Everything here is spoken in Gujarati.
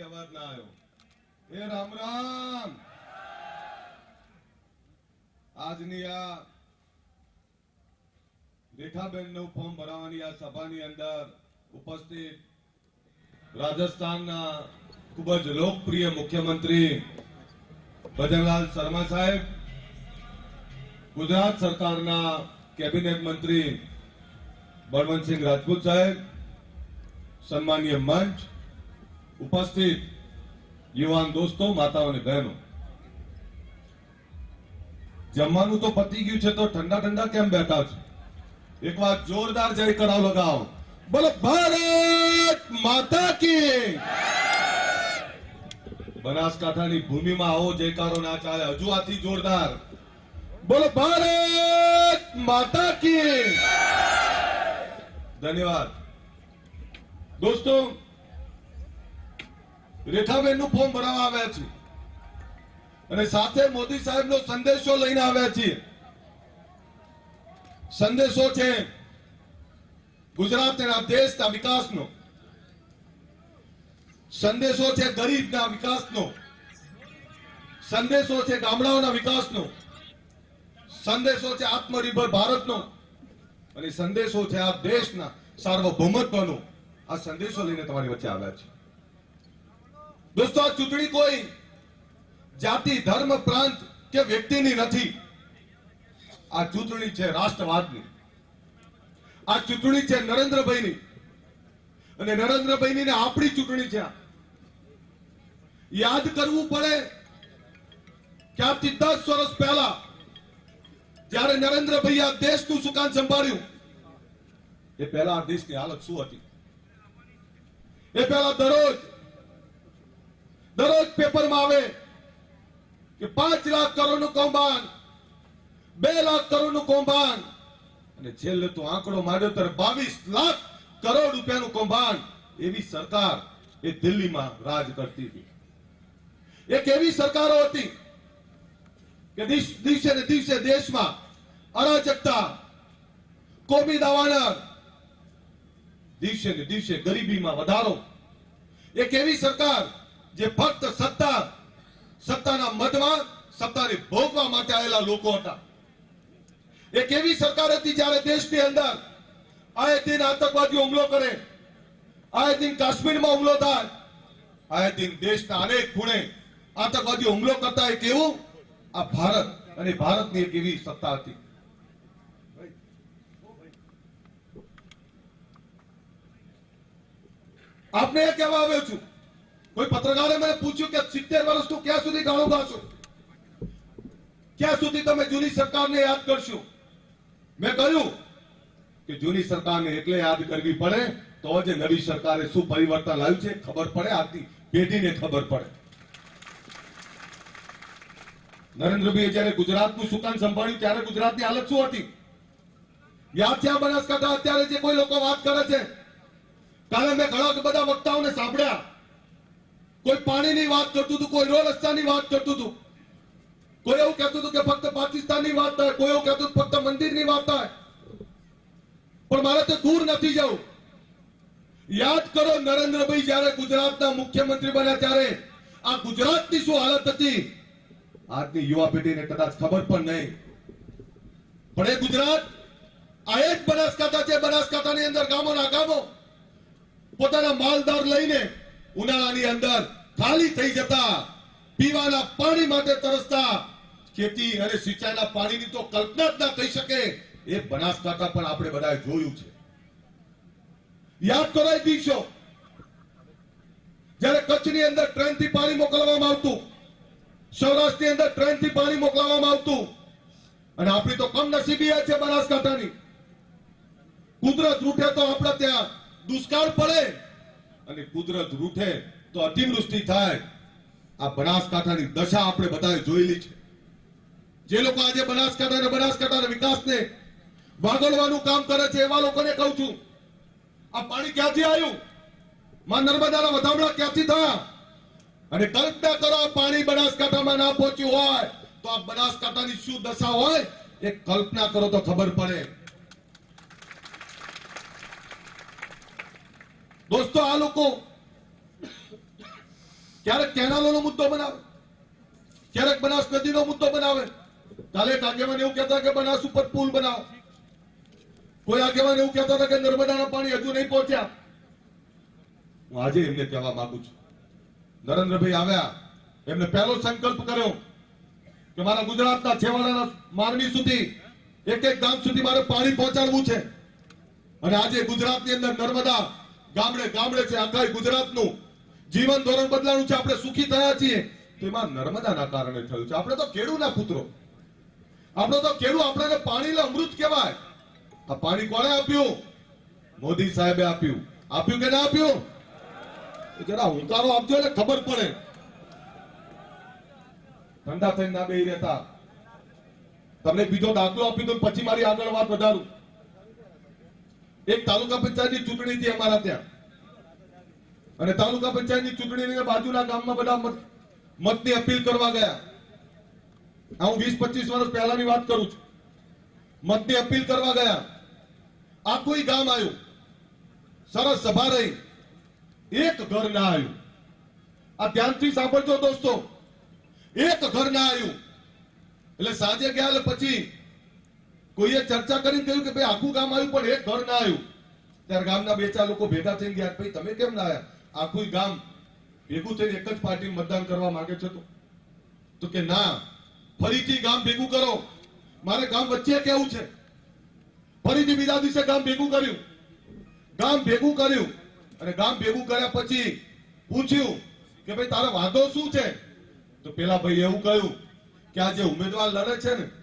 સુધી અવાજ ના આવ્યો. એ રામ રામ. આજની આ રેખાબેનનું ફોર્મ ભરાવાની આ સભાની અંદર ઉપસ્થિત રાજસ્થાનના ખૂબ જ લોકપ્રિય મુખ્યમંત્રી ભજનલાલ શર્મા સાહેબ, ગુજરાત સરકારના કેબિનેટ મંત્રી બળવંતસિંહ રાજપૂત સાહેબ, સન્માનીય મંચ ઉપસ્થિત યુવાન દોસ્તો, માતાઓ અને બહેનો. જમવાનું તો પતી ગયું છે તો ઠંડા ઠંડા કેમ બેઠા છે? એક વાર જોરદાર જય કરાવ લગાવો. બોલો, ભારત માતા કી બનાસકાંઠાની ભૂમિમાં આવો, જયકારો ના ચાલે, હજુ આથી જોરદાર. બોલો, ભારત માતા કી ધન્યવાદ. દોસ્તો રેખાબેનનું ફોર્મ ભરાવા આવ્યા છે અને સાથે મોદી સાહેબનો સંદેશો લઈને આવ્યા છીએ. સંદેશો છે ગુજરાતના દેશના વિકાસનો. સંદેશો છે ગરીબના વિકાસનો. સંદેશો છે ગામડાઓના વિકાસનો. સંદેશો છે આત્મનિર્ભર ભારતનો. અને સંદેશો છે આ દેશના સાર્વભૌમત્વનો. આ સંદેશો લઈને તમારી વચ્ચે આવ્યા છે દોસ્તો ચૂંટણી કોઈ જાતિ, ધર્મ, પ્રાંત કે વ્યક્તિની નથી. આ ચૂંટણી છે રાષ્ટ્રવાદની. આ ચૂંટણી છે નરેન્દ્રભાઈની. અને નરેન્દ્રભાઈની ને આપણી ચૂંટણી છે યાદ કરવું પડે કે આજથી દસ વર્ષ પહેલા જયારે નરેન્દ્રભાઈ આ દેશનું સુકાન સંભાળ્યું, એ પહેલા આ દેશની હાલત શું હતી? એ પહેલા દરરોજ દરરોજ પેપરમાં આવે કે પાંચ લાખ કરોડનું કૌભાંડ, બે લાખ કરોડનું કૌભાંડ, અને છેલ્લે તો આંકડો માર્યો ત્યારે બાવીસ લાખ કરોડ રૂપિયાનું કૌભાંડ એવી સરકાર એ દિલ્હીમાં રાજ કરતી હતી. એક એવી સરકારો હતી કે દિવસે ને દિવસે દેશમાં અરાજકતા, કોમી દાવાનળ, દિવસે ને દિવસે ગરીબીમાં વધારો. એક એવી સરકાર જે ફક્ત સત્તા સત્તાના મદમાં સત્તાને ભોગવા માટે આવેલા લોકો હતા. એક એવી સરકાર હતી જ્યારે દેશની અંદર આએ દિન આતંકવાદીઓ હુમલો કરે આએ દિન કાશ્મીરમાં હુમલો થાય આએ દિન દેશના અનેક ખૂણે આતંકવાદીઓ હુમલો કરતા એક એવું આ ભારત અને ભારતની એક એવી સત્તા હતી. આપને એ કહેવા આવ્યો છું કોઈ પત્રકારે મને પૂછ્યું કે સિત્તેર વર્ષનું ક્યાં સુધી ગાણું ગાશો? ક્યાં સુધી તમે જૂની સરકારને યાદ કરશો? મેં કહ્યું કે જૂની સરકારને એટલે યાદ કરવી પડે તો જ નવી સરકારે શું પરિવર્તન લાવ્યું છે ખબર પડે આથી પેઢીને ખબર પડે. નરેન્દ્રભાઈએ જયારે ગુજરાતનું સુકાન સંભાળ્યું, ત્યારે ગુજરાતની હાલત શું હતી? યાદ છે આ બનાસકાંઠા? અત્યારે જે કોઈ લોકો વાત કરે છે, કાલે મેં ઘણા બધા વક્તાઓને સાંભળ્યા. કોઈ પાણીની વાત કરતું હતું, કોઈ રોડ રસ્તાની વાત કરતું હતું. કોઈ એવું કહેતું હતું કે ફક્ત પાકિસ્તાનની વાત થાય, કોઈ એવું કહેતું ફક્ત મંદિરની વાત થાય. પણ મારે તો દૂર નથી જવું. યાદ કરો નરેન્દ્રભાઈ, જ્યારે ગુજરાતના મુખ્યમંત્રી બન્યા ત્યારે આ ગુજરાતની શું હાલત હતી? આજની યુવા પેઢીને કદાચ ખબર પણ નહીં. પણ એ ગુજરાત આ એક બનાસકાંઠા છે. બનાસકાંઠાની અંદર ગામોના ગામો પોતાના માલદાર લઈને ઉનાળાની અંદર ખાલી થઈ જતા પીવાના પાણી માટે તરસતા ખેતી અને સિંચાઈના પાણીની તો કલ્પના જ ના થઈ શકે. એ બનાસકાંઠા પણ આપણે બધાએ જોયું છે. યાદ કરો એ જ્યારે કચ્છની અંદર ટ્રેનથી પાણી મોકલવામાં આવતું, સૌરાષ્ટ્રની અંદર ટ્રેનથી પાણી મોકલવામાં આવતું, અને આપણી તો કમનસીબી એ છે બનાસકાંઠાની. કુદરત રૂઠે તો આપણે ત્યાં દુષ્કાળ પડે. અને કુદરત રૂઠે તો અતિવૃષ્ટિ થાય. આ બનાસકાંઠાની દશા આપણે બધાએ જોયેલી છે. જે લોકો આજે બનાસકાંઠા અને બનાસકાંઠાના વિકાસને વાગોળવાનું કામ કરે છે, એવા લોકોને કહું છું, આ પાણી ક્યાંથી આવ્યું? માં નર્મદાના વધામણા ક્યાંથી થયા? અને કલ્પના કરો પાણી બનાસકાંઠામાં ના પહોંચ્યું હોય, તો આ બનાસકાંઠાની શું દશા હોય? એ કલ્પના કરો તો ખબર પડે. દોસ્તો, આ લોકો ક્યારેક કેનાલોનો મુદ્દો બનાવે, ક્યારેક બનાસ નદીનો મુદ્દો બનાવે. કાલે એક આગેવાન એવું કહેતા કે બનાસ ઉપર પુલ બનાવો. કોઈ આગેવાન એવું કહેતા હતા કે નર્મદાના પાણી હજુ નહીં પહોંચ્યા. હું આજે એમને કહેવા માંગુ છું. નરેન્દ્રભાઈ આવ્યા, એમને પહેલો સંકલ્પ કર્યો કે મારા ગુજરાતના છેવાડાના માનવી સુધી એક એક ગામ સુધી મારે પાણી પહોંચાડવું છે. અને આજે ગુજરાતની અંદર નર્મદા ગામડે ગામડે છે આખા ગુજરાતનું. જીવન ધોરણ બદલાણું છે, આપણે સુખી થયા છીએ. તેમાં નર્મદાના કારણે થયું છે. આપણે તો ખેડૂના પુત્રો. આપણે તો ખેડૂ આપણને પાણીને અમૃત કહેવાય. આ પાણી કોણે આપ્યું? મોદી સાહેબે આપ્યું. આપ્યું કે ના આપ્યું? જરા હુંકારો આપજો એટલે ખબર પડે. ઠંડા થઈને ના બેહી રહેતા. તમને બીજો દાખલો આપી દઉં, પછી મારી આગળ વાત વધારું. એક તાલુકા પંચાયતની ચૂંટણી હતી અમારા ત્યાં. અને તાલુકા પંચાયતની ચૂંટણીની બાજુના ગામમાં બધા મત, મતની અપીલ કરવા ગયા. આ હું વીસ પચીસ વર્ષ પહેલાની વાત કરું છું. મતની અપીલ કરવા ગયા. આખું ગામ આવ્યું? સરસ સભા રહી. એક ઘર ના આવ્યું. આ ધ્યાનથી સાંભળજો દોસ્તો. એક ઘર ના આવ્યું. એટલે સાંજે ગયા પછી કોઈએ ચર્ચા કરીને કહ્યું કે ભાઈ, આખું ગામ આવ્યું, પણ એક ઘર ના આવ્યું. ત્યારે ગામના બે ચાર લોકો ભેગા થઈને ગયા ભાઈ, તમે કેમ ના આવ્યા? આખું ગામ ભેગું થઈને એક જ પાર્ટી મતદાન કરવા માંગે છે તો. તો કે ના, ફરીથી ગામ ભેગું કરો. મારે ગામ વચ્ચે કેવું છે? ફરીથી બીજા દિવસે ગામ ભેગું કર્યું. ગામ ભેગું કર્યું. અને ગામ ભેગું કર્યા પછી પૂછ્યું કે ભાઈ, તારો વાંધો શું છે? તો પેલા ભાઈ એવું કહ્યું કે આ જે ઉમેદવાર લડે છે ને